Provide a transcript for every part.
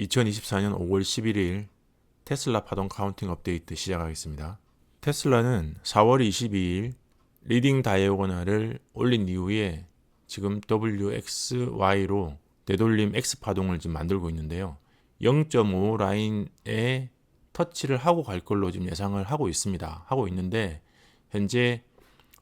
2024년 5월 11일 테슬라 파동 카운팅 업데이트 시작하겠습니다. 테슬라는 4월 22일 리딩 다이어고널을 올린 이후에 지금 WXY로 되돌림 X 파동을 지금 만들고 있는데요. 0.5 라인에 터치를 하고 갈 걸로 지금 예상을 하고 있습니다. 하고 있는데 현재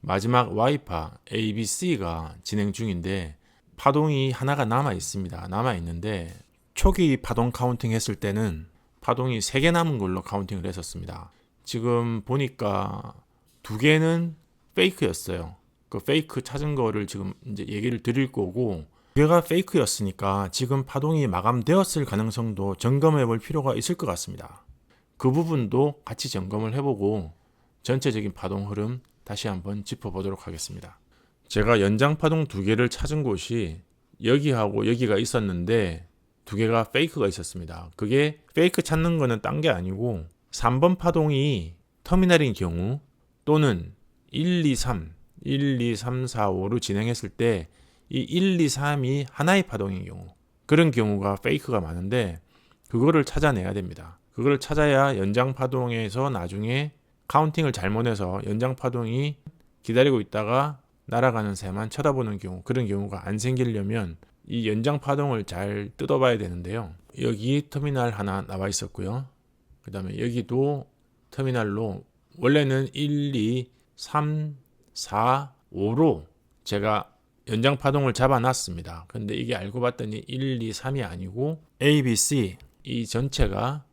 마지막 Y파 ABC가 진행 중인데 파동이 하나가 남아 있습니다. 남아 있는데 초기 파동 카운팅 했을 때는 파동이 3개 남은 걸로 카운팅을 했었습니다. 지금 보니까 두 개는 페이크였어요. 그 페이크 찾은 거를 지금 이제 얘기를 드릴 거고 두 개가 페이크였으니까 지금 파동이 마감되었을 가능성도 점검해 볼 필요가 있을 것 같습니다. 그 부분도 같이 점검을 해보고 전체적인 파동 흐름 다시 한번 짚어보도록 하겠습니다. 제가 연장 파동 두 개를 찾은 곳이 여기하고 여기가 있었는데 두 개가 페이크가 있었습니다. 그게 페이크 찾는 거는 딴 게 아니고 3번 파동이 터미널인 경우 또는 1, 2, 3, 1, 2, 3, 4, 5로 진행했을 때 이 1, 2, 3이 하나의 파동인 경우 그런 경우가 페이크가 많은데 그거를 찾아내야 됩니다. 그걸 찾아야 연장 파동에서 나중에 카운팅을 잘못해서 연장 파동이 기다리고 있다가 날아가는 새만 쳐다보는 경우 그런 경우가 안 생기려면 이 연장 파동을 잘 뜯어봐야 되는데요. 여기 터미널 하나 나와 있었고요. 그 다음에 여기도 터미널로 원래는 1, 2, 3, 4, 5로 제가 연장 파동을 잡아놨습니다. 근데 이게 알고 봤더니 1, 2, 3이 아니고 A, B, C 이 전체가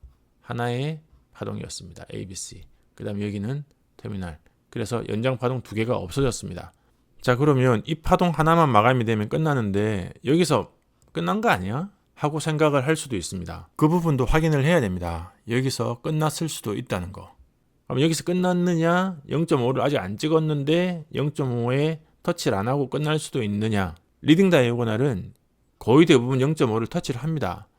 하나의 파동이었습니다. A, B, C. 그 다음에 여기는 터미널. 그래서 연장 파동 두 개가 없어졌습니다. 자, 그러면 이 파동 하나만 마감이 되면 끝나는데 여기서 끝난 거 아니야? 하고 생각을 할 수도 있습니다. 그 부분도 확인을 해야 됩니다. 여기서 끝났을 수도 있다는 거. 그럼 여기서 끝났느냐? 0.5를 아직 안 찍었는데 0.5에 터치를 안 하고 끝날 수도 있느냐? 리딩 다이어고널은 거의 대부분 0.5를 터치를 합니다.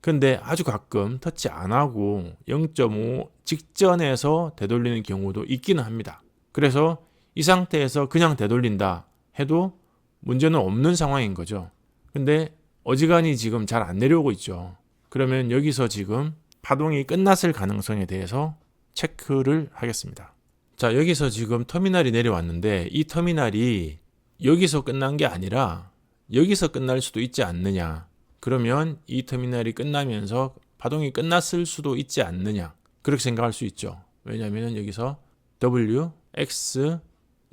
근데 아주 가끔 터치 안 하고 0.5 직전에서 되돌리는 경우도 있기는 합니다. 그래서 이 상태에서 그냥 되돌린다 해도 문제는 없는 상황인 거죠. 근데 어지간히 지금 잘 안 내려오고 있죠. 그러면 여기서 지금 파동이 끝났을 가능성에 대해서 체크를 하겠습니다. 자, 여기서 지금 터미널이 내려왔는데 이 터미널이 여기서 끝난 게 아니라 여기서 끝날 수도 있지 않느냐. 그러면 이 터미널이 끝나면서 파동이 끝났을 수도 있지 않느냐. 그렇게 생각할 수 있죠. 왜냐하면 여기서 W, X,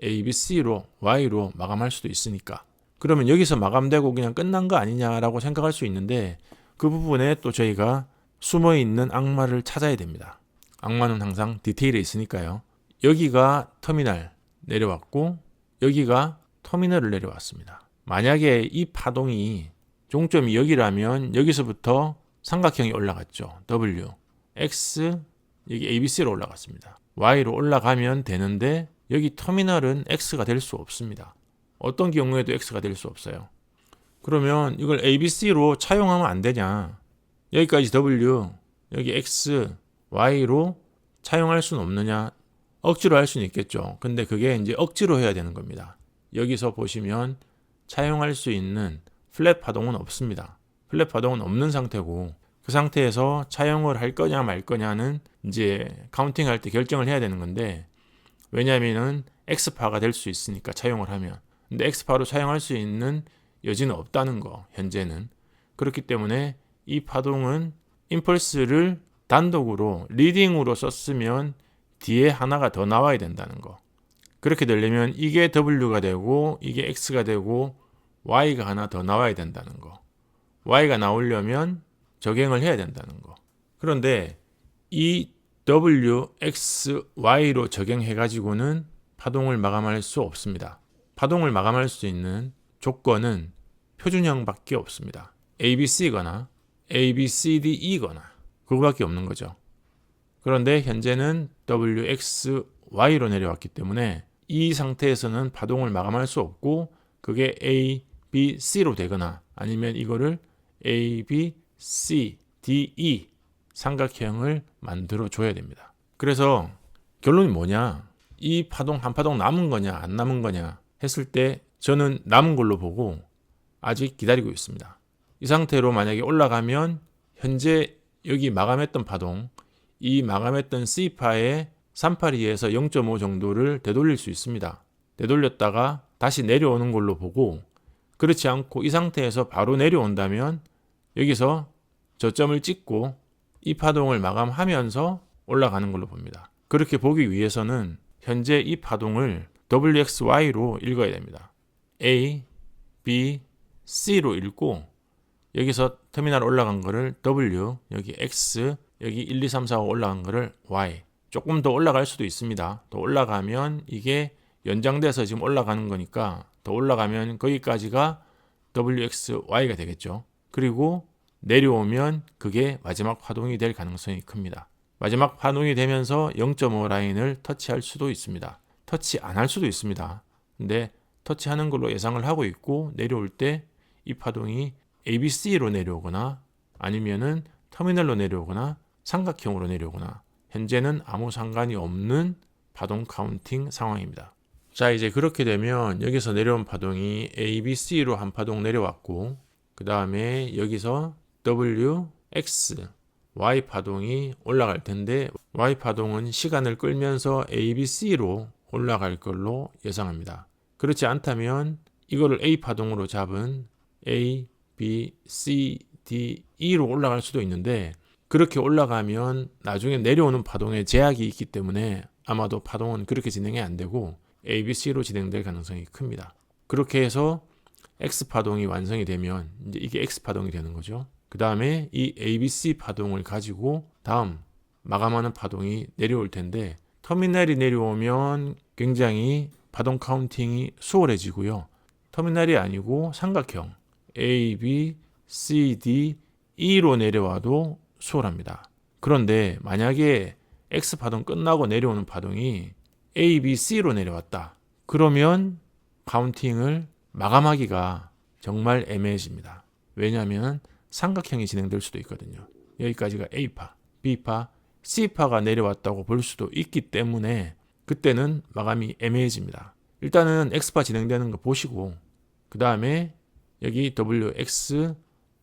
A, B, C로 Y로 마감할 수도 있으니까. 그러면 여기서 마감되고 그냥 끝난 거 아니냐라고 생각할 수 있는데 그 부분에 또 저희가 숨어 있는 악마를 찾아야 됩니다. 악마는 항상 디테일에 있으니까요. 여기가 터미널 내려왔고 여기가 터미널을 내려왔습니다. 만약에 이 파동이 종점이 여기라면 여기서부터 삼각형이 올라갔죠. W, X, 여기 ABC로 올라갔습니다. Y로 올라가면 되는데 여기 터미널은 X가 될 수 없습니다. 어떤 경우에도 X가 될 수 없어요. 그러면 이걸 ABC로 차용하면 안 되냐? 여기까지 W, 여기 X, Y로 차용할 수는 없느냐? 억지로 할 수는 있겠죠. 근데 그게 이제 억지로 해야 되는 겁니다. 여기서 보시면 차용할 수 있는 플랫 파동은 없습니다. 플랫 파동은 없는 상태고 그 상태에서 차용을 할 거냐 말 거냐는 이제 카운팅 할 때 결정을 해야 되는 건데 왜냐하면은 X파가 될 수 있으니까 차용을 하면. 근데 X파로 차용할 수 있는 여지는 없다는 거 현재는. 그렇기 때문에 이 파동은 임펄스를 단독으로 리딩으로 썼으면 뒤에 하나가 더 나와야 된다는 거. 그렇게 되려면 이게 W가 되고 이게 X가 되고 Y가 하나 더 나와야 된다는 거. Y가 나오려면 적용을 해야 된다는 거. 그런데 이 W, X, Y로 적용해 가지고는 파동을 마감할 수 없습니다. 파동을 마감할 수 있는 조건은 표준형밖에 없습니다. A, B, C거나 A, B, C, D, E거나 그거밖에 없는 거죠. 그런데 현재는 W, X, Y로 내려왔기 때문에 이 상태에서는 파동을 마감할 수 없고 그게 A, B, C로 되거나 아니면 이거를 A, B, C, D, E 삼각형을 만들어 줘야 됩니다. 그래서 결론이 뭐냐? 이 파동 한 파동 남은 거냐 안 남은 거냐 했을 때 저는 남은 걸로 보고 아직 기다리고 있습니다. 이 상태로 만약에 올라가면 현재 여기 마감했던 파동, 이 마감했던 C파의 382에서 0.5 정도를 되돌릴 수 있습니다. 되돌렸다가 다시 내려오는 걸로 보고 그렇지 않고 이 상태에서 바로 내려온다면 여기서 저점을 찍고 이 파동을 마감하면서 올라가는 걸로 봅니다. 그렇게 보기 위해서는 현재 이 파동을 WXY로 읽어야 됩니다. A, B, C로 읽고 여기서 터미널 올라간 거를 W, 여기 X, 여기 1, 2, 3, 4, 5 올라간 거를 Y. 조금 더 올라갈 수도 있습니다. 더 올라가면 이게 연장돼서 지금 올라가는 거니까 더 올라가면 거기까지가 WXY가 되겠죠. 그리고 내려오면 그게 마지막 파동이 될 가능성이 큽니다. 마지막 파동이 되면서 0.5 라인을 터치할 수도 있습니다. 터치 안 할 수도 있습니다. 근데 터치하는 걸로 예상을 하고 있고 내려올 때 이 파동이 ABC로 내려오거나 아니면은 터미널로 내려오거나 삼각형으로 내려오거나 현재는 아무 상관이 없는 파동 카운팅 상황입니다. 자, 이제 그렇게 되면 여기서 내려온 파동이 ABC로 한 파동 내려왔고 그 다음에 여기서 W, X, Y 파동이 올라갈 텐데 Y 파동은 시간을 끌면서 ABC로 올라갈 걸로 예상합니다. 그렇지 않다면 이거를 A 파동으로 잡은 A, B, C, D, E로 올라갈 수도 있는데 그렇게 올라가면 나중에 내려오는 파동에 제약이 있기 때문에 아마도 파동은 그렇게 진행이 안 되고 A, B, C로 진행될 가능성이 큽니다. 그렇게 해서 X 파동이 완성이 되면 이제 이게 X 파동이 되는 거죠. 그 다음에 이 ABC 파동을 가지고 다음 마감하는 파동이 내려올 텐데 터미널이 내려오면 굉장히 파동 카운팅이 수월해지고요. 터미널이 아니고 삼각형 A, B, C, D, E로 내려와도 수월합니다. 그런데 만약에 X 파동 끝나고 내려오는 파동이 A, B, C로 내려왔다. 그러면 카운팅을 마감하기가 정말 애매해집니다. 왜냐하면 삼각형이 진행될 수도 있거든요. 여기까지가 A파, B파, C파가 내려왔다고 볼 수도 있기 때문에 그때는 마감이 애매해집니다. 일단은 X파 진행되는 거 보시고 그 다음에 여기 WX,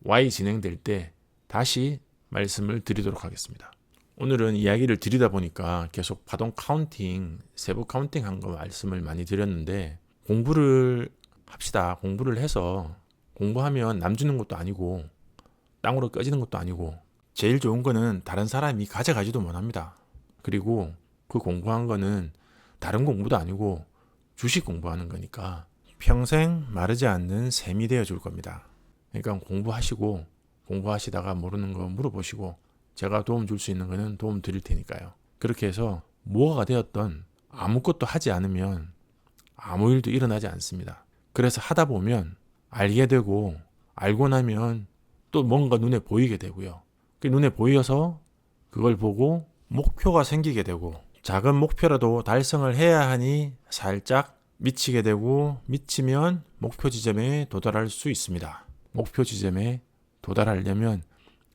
Y 진행될 때 다시 말씀을 드리도록 하겠습니다. 오늘은 이야기를 드리다 보니까 계속 파동 카운팅, 세부 카운팅 한 거 말씀을 많이 드렸는데 공부를 합시다. 공부를 해서 공부하면 남 주는 것도 아니고 땅으로 꺼지는 것도 아니고 제일 좋은 거는 다른 사람이 가져가지도 못합니다. 그리고 그 공부한 거는 다른 공부도 아니고 주식 공부하는 거니까 평생 마르지 않는 셈이 되어 줄 겁니다. 그러니까 공부하시고 공부하시다가 모르는 거 물어보시고 제가 도움 줄 수 있는 거는 도움 드릴 테니까요. 그렇게 해서 뭐가 되었던 아무것도 하지 않으면 아무 일도 일어나지 않습니다. 그래서 하다 보면 알게 되고 알고 나면 또 뭔가 눈에 보이게 되고요. 그 눈에 보여서 그걸 보고 목표가 생기게 되고 작은 목표라도 달성을 해야 하니 살짝 미치게 되고 미치면 목표 지점에 도달할 수 있습니다. 목표 지점에 도달하려면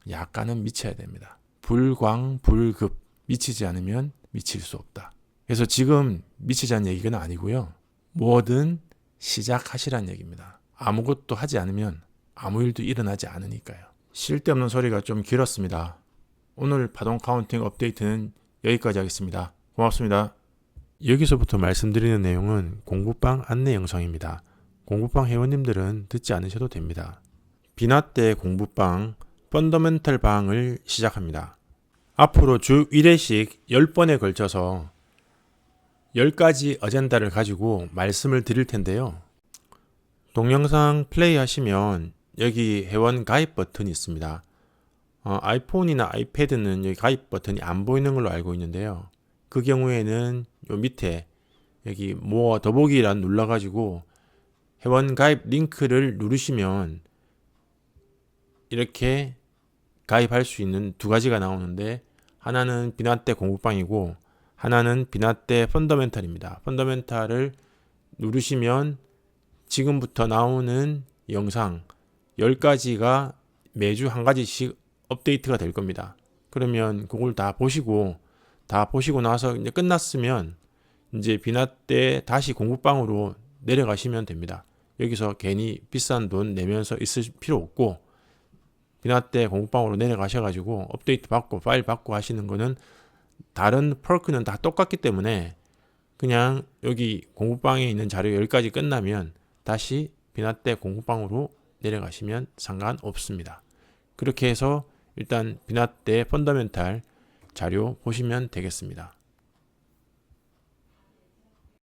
약간은 미쳐야 됩니다. 불광, 불급. 미치지 않으면 미칠 수 없다. 그래서 지금 미치자는 얘기는 아니고요. 뭐든 시작하시란 얘기입니다. 아무것도 하지 않으면 아무 일도 일어나지 않으니까요. 쓸데없는 소리가 좀 길었습니다. 오늘 파동 카운팅 업데이트는 여기까지 하겠습니다. 고맙습니다. 여기서부터 말씀드리는 내용은 공부방 안내 영상입니다. 공부방 회원님들은 듣지 않으셔도 됩니다. 비나 때 공부방 펀더멘털 방을 시작합니다. 앞으로 주 1회씩 10번에 걸쳐서 10가지 어젠다를 가지고 말씀을 드릴 텐데요. 동영상 플레이 하시면 여기 회원 가입 버튼이 있습니다. 어, 아이폰이나 아이패드는 여기 가입 버튼이 안 보이는 걸로 알고 있는데요. 그 경우에는 요 밑에 여기 뭐 더보기란 눌러가지고 회원 가입 링크를 누르시면 이렇게 가입할 수 있는 두 가지가 나오는데 하나는 비나떼 공부방이고 하나는 비나떼 펀더멘탈입니다. 펀더멘탈을 누르시면 지금부터 나오는 영상 10가지가 매주 한 가지씩 업데이트가 될 겁니다. 그러면 그걸 다 보시고 다 보시고 나서 이제 끝났으면 이제 비나 때 다시 공부방으로 내려가시면 됩니다. 여기서 괜히 비싼 돈 내면서 있을 필요 없고 비나 때 공부방으로 내려가셔가지고 업데이트 받고 파일 받고 하시는 거는 다른 퍼크는 다 똑같기 때문에 그냥 여기 공부방에 있는 자료 10가지 끝나면 다시 비나 때 공부방으로 내려가시면 상관없습니다. 그렇게 해서 일단 비나 때 펀더멘탈 자료 보시면 되겠습니다.